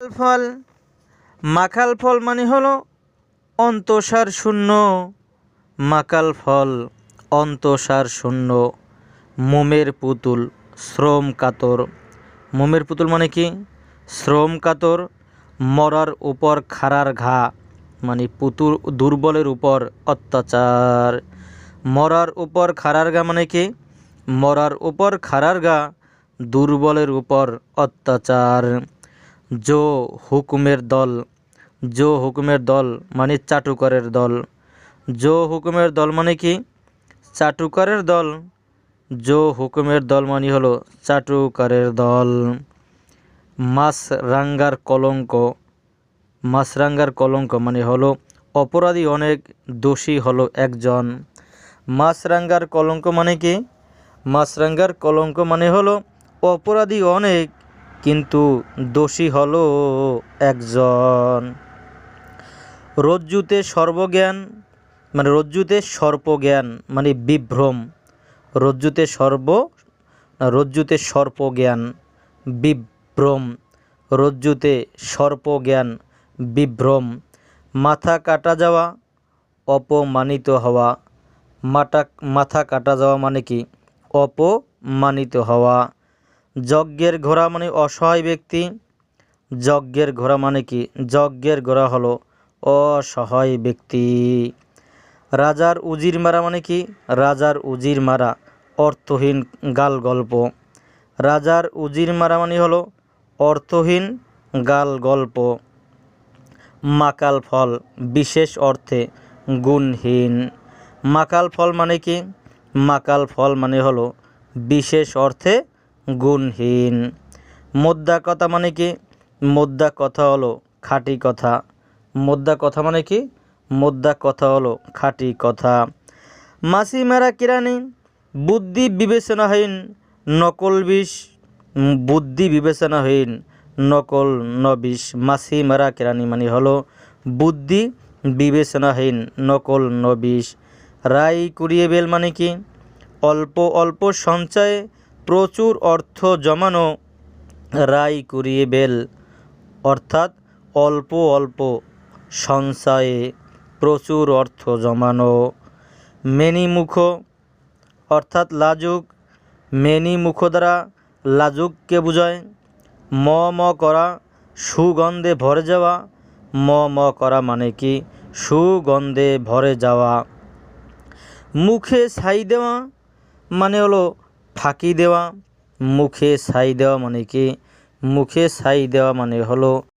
ফল মাকাল ফল মানে হলো অন্তঃসার শূন্য। মাকাল ফল অন্তঃসার শূন্য। মোমের পুতুল, শ্রম কাতর। মোমের পুতুল মানে কি? শ্রম কাতর, মরার উপর খাড়ার ঘা মানে পুতুল দুর্বলের উপর অত্যাচার। মরার উপর খাড়ার গা মানে কি? মরার উপর খাড়ার গা দুর্বলের উপর অত্যাচার। জো হুকুমের দল জো হুকুমের দল মানে চাটুকরের দল জো হুকুমের দল মানে কি চাটুকারের দল জো হুকুমের দল মানে হলো চাটুকারের দল মাছ রাঙ্গার কলঙ্ক মাছরাঙ্গার কলঙ্ক মানে হলো অপরাধী অনেক দোষী হলো একজন মাছরাঙ্গার কলঙ্ক মানে কি মাছরাঙ্গার কলঙ্ক মানে হলো অপরাধী অনেক কিন্তু দোষী হল একজন। রজ্জুতে সর্বজ্ঞান মানে রজ্জুতে সর্পজ্ঞান মানে বিভ্রম। রজ্জুতে সর্ব, রজ্জুতে সর্পজ্ঞান, বিভ্রম। রজ্জুতে সর্পজ্ঞান, বিভ্রম। মাথা কাটা যাওয়া, অপমানিত হওয়া। মাথা মাথা কাটা যাওয়া মানে কি? অপমানিত হওয়া। যজ্ঞের ঘোড়া মানে অসহায় ব্যক্তি। যজ্ঞের ঘোড়া মানে কি? যজ্ঞের ঘোড়া হলো অসহায় ব্যক্তি। রাজার উজির মারা মানে কি? রাজার উজির মারা অর্থহীন গাল গল্প রাজার উজির মারা মানে হলো অর্থহীন গাল গল্প মাকাল ফল, বিশেষ অর্থে গুণহীন। মাকাল ফল মানে কি? মাকাল ফল মানে হলো বিশেষ অর্থে গুণহীন। মোদ্দা কথা মানে কি? মোদ্দা কথা হলো খাঁটি কথা। মোদ্দা কথা মানে কি? মোদ্দা কথা হলো খাঁটি কথা। মাসি মেরা কিরানি, বুদ্ধি বিবেচনাহীন, নকল বিষ, বুদ্ধি বিবেচনাহীন, নকল নবিষ। মাসি মেরা কেরানি মানে হলো বুদ্ধি বিবেচনাহীন, নকল নবিষ। রায় কুড়িয়ে বেল মানে কি? অল্প অল্প সঞ্চয়ে প্রচুর অর্থ জমানো রাই কুড়িয়ে বেল। অর্থাৎ অল্প অল্প সঞ্চয়ে প্রচুর অর্থ জমানো। মেনিমুখ, অর্থাৎ লাজুক। মেনি মুখ দ্বারা লাজুককে বোঝায় ম ম করা সুগন্ধে ভরে যাওয়া। ম ম করা মানে কি? সুগন্ধে ভরে যাওয়া। মুখে ছাই দেওয়া মানে হলো ফাঁকি দেওয়া মুখে ছাই দেওয়া মানে কি? মুখে ছাই দেওয়া মানে হলো